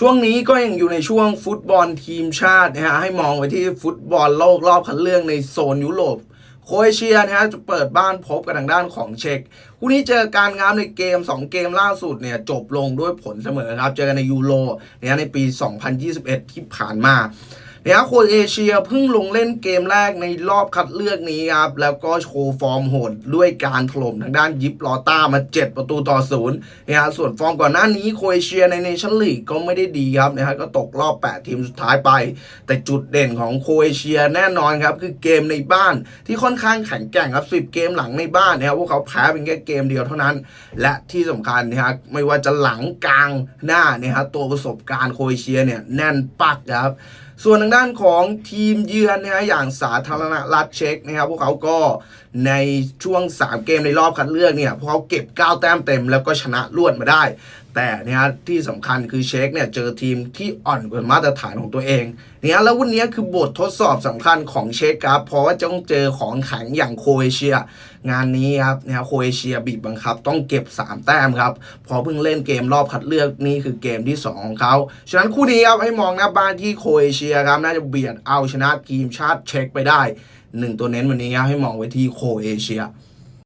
ช่วงนี้ก็ยังอยู่ในช่วงฟุตบอลทีมชาตินะฮะให้มองไปที่ฟุตบอลโลกรอบคัดเลือกในโซนยุโรปโคเอเชียนะฮะจะเปิดบ้านพบกับทางด้านของเช็กคู่นี้เจอการงามในเกม 2 เกมล่าสุดเนี่ยจบลงด้วยผลเสมอครับ เจอกันในยูโรเนี่ยในปี 2021 ที่ผ่านมา เนี่ยโคเอเชียเพิ่งลงเล่นเกมแรกในรอบคัดเลือกนี้ครับ แล้วก็โชว์ฟอร์มโหดด้วยการถล่มทางด้านยิปลอต้ามา 7 ประตูต่อศูนย์นี่ยฮะส่วนฟอร์มก่อนหน้านี้โคเอเชียในเนชั่นลีกก็ไม่ได้ดีครับนะฮะก็ตกรอบ 8 ทีมสุดท้ายไป แต่จุดเด่นของโคเอเชียแน่นอนครับ คือเกมในบ้านที่ค่อนข้างแข็งแกร่งครับ10 เกมหลังในบ้านนะครับพวกเขาแพ้เป็นแค่เกมเดียวเท่านั้น และที่สำคัญนะฮะไม่ว่าจะหลังกลางหน้าเนี่ยฮะตัวประสบการณ์โคเอเชียเนี่ยแน่นปักครับ ส่วนทางด้านของทีมเยือนนะฮะอย่างสาธารณรัฐเช็กนะครับพวกเขาก็ในช่วง 3 เกมในรอบคัดเลือกเนี่ยพวกเขาเก็บ 9 แต้มเต็มแล้วก็ชนะรวดมาได้ แต่เนี่ยฮะที่สำคัญคือเช็กเนี่ยเจอทีมที่อ่อนกว่ามาตรฐานของตัวเองเนี่ยแล้ววันนี้คือบททดสอบสำคัญของเช็กครับเพราะว่าจะต้องเจอของแข็งอย่างโคเอเชีย งานนี้ครับเนี่ยโคเอเชียบีบบังคับ ต้องเก็บ 3 แต้มครับ พอเพิ่งเล่นเกมรอบคัดเลือกนี่คือเกมที่ 2 ของเขาฉะนั้นคู่นี้ครับให้มองหน้าบ้านที่โคเอเชียครับน่าจะเบียดเอาชนะทีมชาติเช็กไปได้หนึ่งตัวเน้นวันนี้ครับให้มองไว้ที่โคเอเชีย